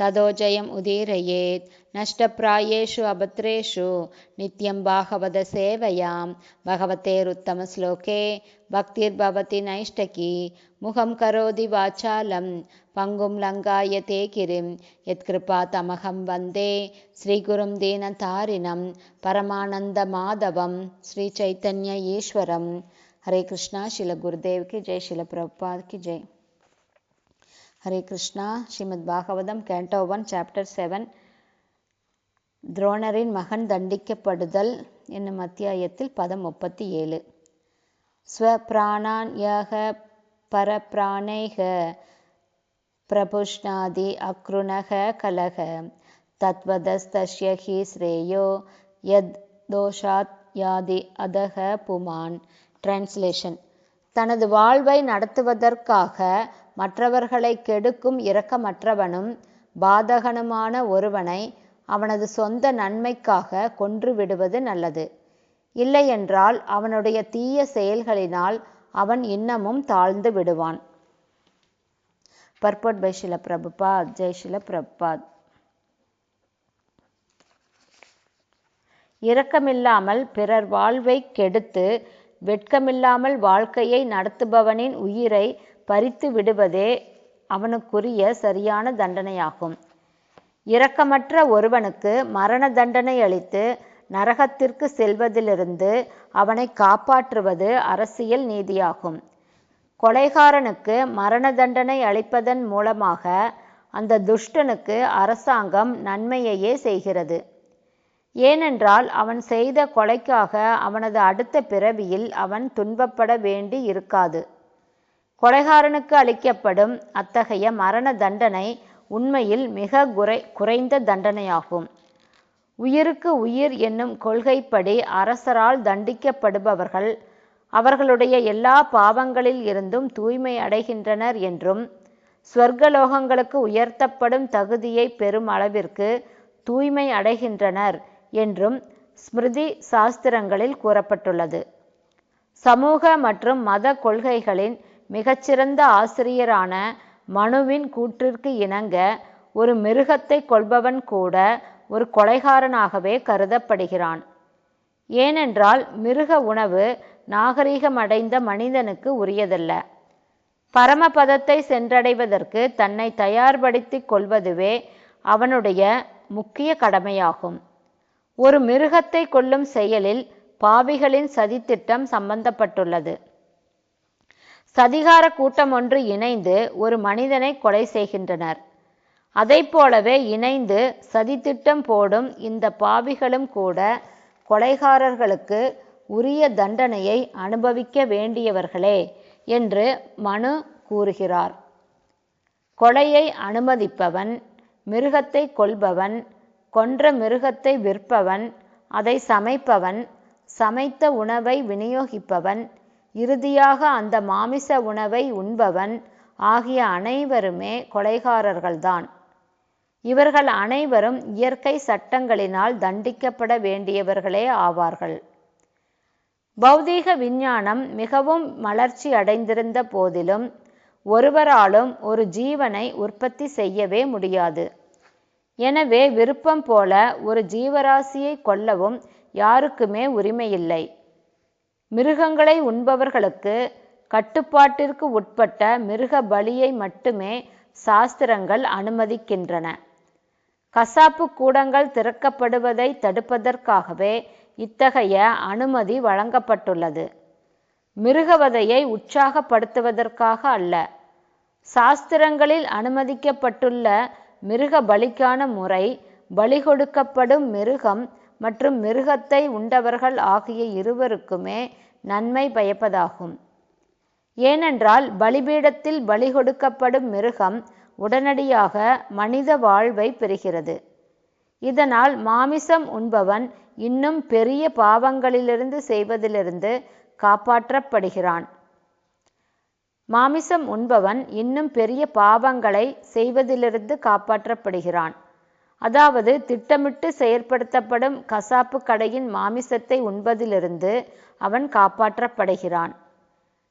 ततो जयम् उदीरयेत्। नष्टप्रायेषु अभद्रेषु नित्यं भागवतसेवयां भगवतेरुत्तमश्लोके भक्तिर्भवति नैष्टकी। मुखं करोति वाचालं पङ्गुं लङ्गायते गिरिं यत्कृपातमहं वन्दे श्रीगुरुं दीनतारिणं परमानन्दमाधवं श्रीचैतन्य ईश्वरं हरे कृष्णा शिल गुरुदेव की जय शिल प्रभुपाद की जय Hare Krishna. Srimad Bhagavatam canto one chapter seven துரோணரின் மகன் தண்டிக்கப்படுதல் என்னும் அத்தியாயத்தில் பதம் முப்பத்தி ஏழு. ஸ்வபிராணான் யக பரபிராணைக பிரபுஷ்ணாதி அக்ருணக கலக. தத்வதஸ்தஸ்ய ஹி ஸ்ரேயோ யத் தோஷாத் யாதி அதக புமான். டிரான்ஸ்லேஷன் தனது வாழ்வை நடத்துவதற்காக மற்றவர்களை கெடுக்கும் இரக்கமற்றவனும் பாதகனுமான ஒருவனை அவனது சொந்த நன்மைக்காக கொன்று விடுவது நல்லது. இல்லையென்றால் அவனுடைய தீய செயல்களினால் அவன் இன்னமும் தாழ்ந்து விடுவான். பர்பட் பை ஷில பிரபுபாத் பிரபாத் ஷில இரக்கமில்லாமல் பிறர் வாழ்வை கெடுத்து வெட்கமில்லாமல் வாழ்க்கையை நடத்துபவனின் உயிரை பறித்து விடுவதே அவனுக்குரிய சரியான தண்டனையாகும். இரக்கமற்ற ஒருவனுக்கு மரண தண்டனை அளித்து நரகத்திற்கு செல்வதிலிருந்து அவனை காப்பாற்றுவது அரசியல் நீதியாகும். கொலைகாரனுக்கு மரண தண்டனை அளிப்பதன் மூலமாக அந்த துஷ்டனுக்கு அரசாங்கம் நன்மையையே செய்கிறது. ஏனென்றால் அவன் செய்த கொலைக்காக அவனது அடுத்த பிறவியில் அவன் துன்பப்பட வேண்டி இருக்காது கொலைகாரனுக்கு அளிக்கப்படும் அத்தகைய மரண தண்டனை உண்மையில் மிக குறை குறைந்த தண்டனையாகும். உயிருக்கு உயிர் என்னும் கொள்கைப்படி அரசரால் தண்டிக்கப்படுபவர்கள் அவர்களுடைய எல்லா பாவங்களில் இருந்தும் தூய்மை அடைகின்றனர் என்றும் ஸ்வர்கலோகங்களுக்கு உயர்த்தப்படும் தகுதியை பெறும் அளவிற்கு தூய்மை அடைகின்றனர் என்றும் ஸ்மிருதி சாஸ்திரங்களில் கூறப்பட்டுள்ளது. சமூக மற்றும் மத கொள்கைகளின் மிகச்சிறந்த ஆசிரியரான மனுவின் கூற்றிற்கு இணங்க ஒரு மிருகத்தை கொள்பவன் கூட ஒரு கொலைகாரனாகவே கருதப்படுகிறான். ஏனென்றால் மிருக உணவு நாகரீகமடைந்த மனிதனுக்கு உரியதல்ல. பரமபதத்தை சென்றடைவதற்கு தன்னை தயார்படுத்திக் கொள்வதுவே அவனுடைய முக்கிய கடமையாகும். ஒரு மிருகத்தை கொல்லும் செயலில் பாவிகளின் சதித்திட்டம் சம்பந்தப்பட்டுள்ளது. சதிகார கூட்டம் ஒன்று இணைந்து ஒரு மனிதனை கொலை செய்கின்றனர். அதை போலவே இணைந்து சதித்திட்டம் போடும் இந்த பாவிகளும் கூட கொலைகாரர்களுக்கு உரிய தண்டனையை அனுபவிக்க வேண்டியவர்களே என்று மனு கூறுகிறார். கொலையை அனுமதிப்பவன் மிருகத்தை கொல்பவன் கொன்ற மிருகத்தை விற்பவன் அதை சமைப்பவன் சமைத்த உணவை விநியோகிப்பவன் இறுதியாக அந்த மாமிச உணவை உண்பவன் ஆகிய அனைவருமே கொலைகாரர்கள்தான். இவர்கள் அனைவரும் இயற்கை சட்டங்களினால் தண்டிக்கப்பட வேண்டியவர்களே ஆவார்கள். பௌதீக விஞ்ஞானம் மிகவும் வளர்ச்சி அடைந்திருந்த போதிலும் ஒருவராலும் ஒரு ஜீவனை உற்பத்தி செய்யவே முடியாது. எனவே விருப்பம் போல ஒரு ஜீவராசியை கொல்லவும் யாருக்குமே உரிமையில்லை. மிருகங்களை உண்பவர்களுக்கு கட்டுப்பாட்டிற்கு உட்பட்ட மிருக பலியை மட்டுமே சாஸ்திரங்கள் அனுமதிக்கின்றன. கசாப்பு கூடங்கள் திறக்கப்படுவதை தடுப்பதற்காகவே இத்தகைய அனுமதி வழங்கப்பட்டுள்ளது. மிருகவதையை உற்சாகப்படுத்துவதற்காக அல்ல. சாஸ்திரங்களில் அனுமதிக்கப்பட்டுள்ள மிருக பலிக்கான முறை பலி கொடுக்கப்படும் மிருகம் மற்றும் மிருகத்தை உண்டவர்கள் ஆகிய இருவருக்குமே நன்மை பயப்பதாகும். ஏனென்றால் பலிபீடத்தில் பலி கொடுக்கப்படும் மிருகம் உடனடியாக மனித வாழ்வை பெறுகிறது. இதனால் மாமிசம் உண்பவன் இன்னும் பெரிய பாவங்களிலிருந்து செய்வதிலிருந்து காப்பாற்றப்படுகிறான். மாமிசம் உண்பவன் இன்னும் பெரிய பாவங்களை செய்வதிலிருந்து காப்பாற்றப்படுகிறான். அதாவது திட்டமிட்டு செயற்படுத்தப்படும் கசாப்பு கடையின் மாமிசத்தை உண்பதிலிருந்து அவன் காப்பாற்றப்படுகிறான்.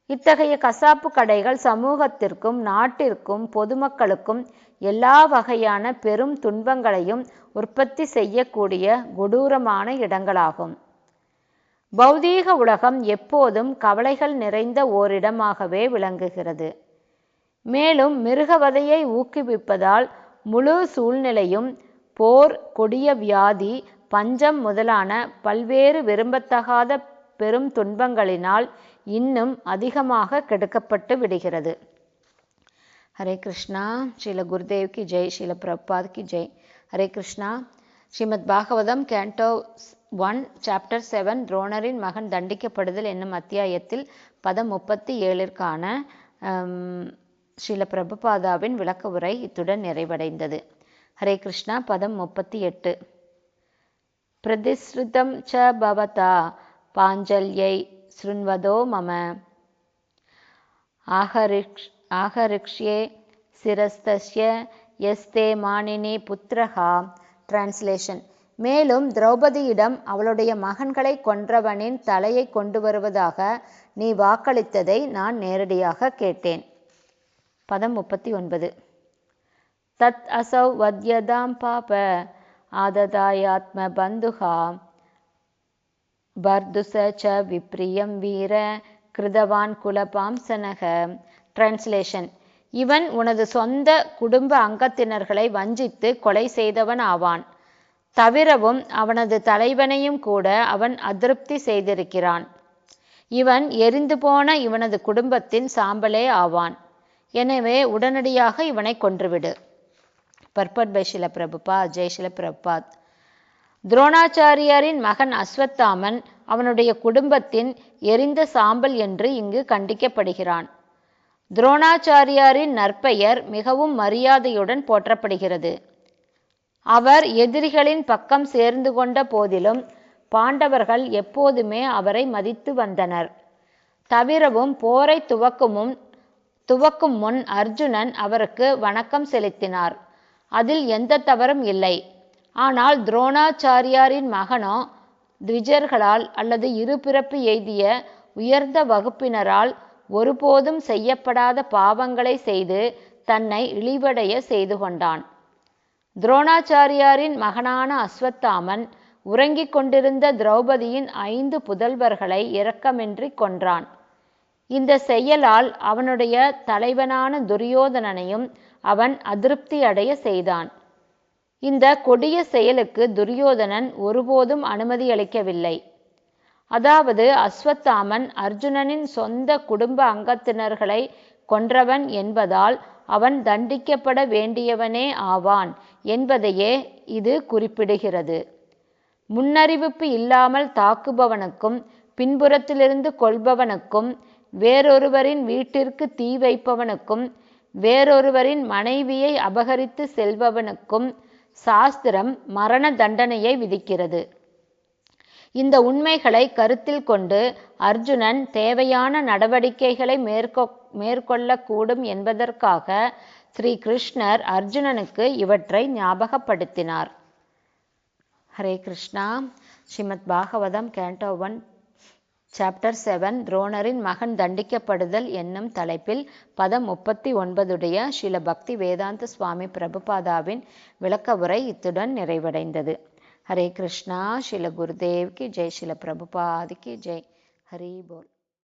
இத்தகைய கசாப்பு கடைகள் சமூகத்திற்கும் நாட்டிற்கும் பொதுமக்களுக்கும் எல்லா வகையான பெரும் துன்பங்களையும் உற்பத்தி செய்யக்கூடிய கொடூரமான இடங்களாகும். பௌதீக உலகம் எப்போதும் கவலைகள் நிறைந்த ஓரிடமாகவே விளங்குகிறது. மேலும் மிருகவதையை ஊக்குவிப்பதால் முழு சூழ்நிலையும் போர் கொடிய வியாதி பஞ்சம் முதலான பல்வேறு விரும்பத்தகாத பெரும் துன்பங்களினால் இன்னும் அதிகமாக கெடுக்கப்பட்டு விடுகிறது. ஹரே கிருஷ்ணா. ஸ்ரீல குருதேவ் கி ஜெய். ஸ்ரீல பிரபாத் கி Jai. Hare Krishna. Srimad Bhagavatam canto one chapter seven துரோணரின் மகன் தண்டிக்கப்படுதல் என்னும் அத்தியாயத்தில் பதம் முப்பத்தி ஏழிற்கான ஸ்ரீல பிரபுபாதாவின் விளக்க உரை இத்துடன் நிறைவடைந்தது. ஹரே கிருஷ்ணா பதம் முப்பத்தி எட்டு. பிரதிஸ்ருதம் ச பவதா பாஞ்சல்யை ஸ்ருண்வதோ மம. ஆஹரிக்ஷ் ஆஹரிக்ஷ்யே சிரஸ்தஸ்ய எஸ்தே மானினி புத்திரஹா. டிரான்ஸ்லேஷன் மேலும் திரௌபதியிடம் அவளுடைய மகன்களை கொன்றவனின் தலையை கொண்டு வருவதாக நீ வாக்களித்ததை நான் நேரடியாக கேட்டேன். பதம் முப்பத்தி ஒன்பது. தத் அசௌ வத்யதாம் பாப ஆததாயாத்ம பந்துகா பர்துச ச விப்ரியம் வீர கிருதவான் குலபாம்சனக. டிரான்ஸ்லேஷன் இவன் உனது சொந்த குடும்ப அங்கத்தினர்களை வஞ்சித்து கொலை செய்தவன் ஆவான். தவிரவும் அவனது தலைவனையும் கூட அவன் அதிருப்தி செய்திருக்கிறான். இவன் எரிந்து போன இவனது குடும்பத்தின் சாம்பலே ஆவான். எனவே உடனடியாக இவனை கொன்றுவிடு. பர்பட் பை சில பிரபுபா ஜெய்ஷில பிரபாத் துரோணாச்சாரியாரின் மகன் அஸ்வத்தாமன் அவனுடைய குடும்பத்தின் எரிந்த சாம்பல் என்று இங்கு கண்டிக்கப்படுகிறான். துரோணாச்சாரியாரின் நற்பெயர் மிகவும் மரியாதையுடன் போற்றப்படுகிறது. அவர் எதிரிகளின் பக்கம் சேர்ந்து கொண்ட போதிலும் பாண்டவர்கள் எப்போதுமே அவரை மதித்து வந்தனர். தவிரவும் போரை துவக்குமும் துவக்கும் முன் அர்ஜுனன் அவருக்கு வணக்கம் செலுத்தினார். அதில் எந்த தவறும் இல்லை. ஆனால் துரோணாச்சாரியாரின் மகனோ த்விஜர்களால் அல்லது இருபிறப்பு எய்திய உயர்ந்த வகுப்பினரால் ஒருபோதும் செய்யப்படாத பாவங்களை செய்து தன்னை இழிவடைய செய்து கொண்டான். துரோணாச்சாரியாரின் மகனான அஸ்வத்தாமன் உறங்கிக் கொண்டிருந்த திரௌபதியின் ஐந்து புதல்வர்களை இரக்கமின்றி கொன்றான். இந்த செயலால் அவனுடைய தலைவனான துரியோதனனையும் அவன் அதிருப்தி அடைய செய்தான். இந்த கொடிய செயலுக்கு துரியோதனன் ஒருபோதும் அனுமதி அளிக்கவில்லை. அதாவது அஸ்வத்தாமன் அர்ஜுனனின் சொந்த குடும்ப அங்கத்தினர்களை கொன்றவன் என்பதால் அவன் தண்டிக்கப்பட வேண்டியவனே ஆவான் என்பதையே இது குறிப்பிடுகிறது. முன்னறிவிப்பு இல்லாமல் தாக்குபவனுக்கும் பின்புறத்திலிருந்து கொள்பவனுக்கும் வேறொருவரின் வீட்டிற்கு தீ வைப்பவனுக்கும் வேறொருவரின் மனைவியை அபகரித்து செல்பவனுக்கும் சாஸ்திரம் மரண தண்டனையை விதிக்கிறது. இந்த உண்மைகளை கருத்தில் கொண்டு அர்ஜுனன் தேவையான நடவடிக்கைகளை மேற்கொ மேற்கொள்ளக்கூடும் என்பதற்காக ஸ்ரீ கிருஷ்ணர் அர்ஜுனனுக்கு இவற்றை ஞாபகப்படுத்தினார். Hare Krishna. Srimad Bhagavatam canto one chapter seven துரோணரின் மகன் தண்டிக்கப்படுதல் என்னும் தலைப்பில் பதம் முப்பத்தி ஒன்பதுடைய ஸ்ரீல பக்தி வேதாந்த சுவாமி பிரபுபாதாவின் விளக்க உரை இத்துடன் நிறைவடைந்தது. ஹரே கிருஷ்ணா ஸ்ரீல குருதேவ்கி ஜெய் ஸ்ரீல பிரபுபாதிக்கு ஜெய். ஹரி போல்.